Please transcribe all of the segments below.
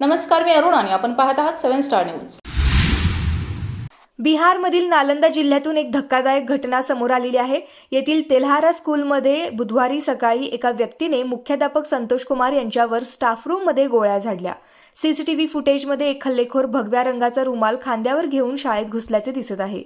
नमस्कार मी अरुण आणि आपण पाहत आहात सेव्हन स्टार न्यूज. बिहारमधील नालंदा जिल्ह्यातून एक धक्कादायक घटना समोर आलेली आहे. येथील तेल्हारा स्कूलमध्ये बुधवारी सकाळी एका व्यक्तीने मुख्याध्यापक संतोष कुमार यांच्यावर स्टाफ रूममध्ये गोळ्या झाडल्या. सीसीटीव्ही फुटेजमध्ये एक हल्लेखोर भगव्या रंगाचा रुमाल खांद्यावर घेऊन शाळेत घुसल्याचे दिसत आहे.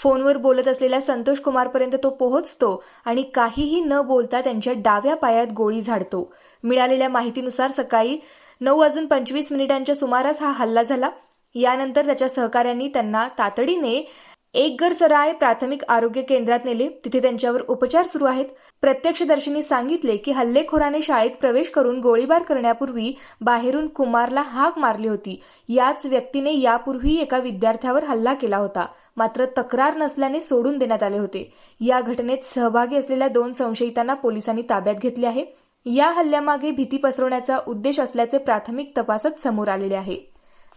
फोनवर बोलत असलेल्या संतोष कुमारपर्यंत तो पोहोचतो आणि काहीही न बोलता त्यांच्या डाव्या पायात गोळी झाडतो. मिळालेल्या माहितीनुसार सकाळी नऊ वाजून पंचवीस मिनिटांच्या सुमारास हा हल्ला झाला. यानंतर त्याच्या सहकाऱ्यांनी त्यांना तातडीने एकगरसराय प्राथमिक आरोग्य केंद्रात नेले. तिथे त्यांच्यावर उपचार सुरू आहेत. प्रत्यक्षदर्शींनी सांगितले की हल्लेखोराने शाळेत प्रवेश करून गोळीबार करण्यापूर्वी बाहेरून कुमारला हाक मारली होती. याच व्यक्तीने यापूर्वी एका विद्यार्थ्यावर हल्ला केला होता. मात्र तक्रार नसल्याने सोडून देण्यात आले होते. या घटनेत सहभागी असलेल्या दोन संशयितांना पोलिसांनी ताब्यात घेतले आहे. या हल्ल्यामागे भीती पसरवण्याचा उद्देश असल्याचे प्राथमिक तपासात समोर आलेले आहे.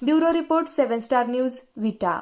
Bureau report seven star news Vita.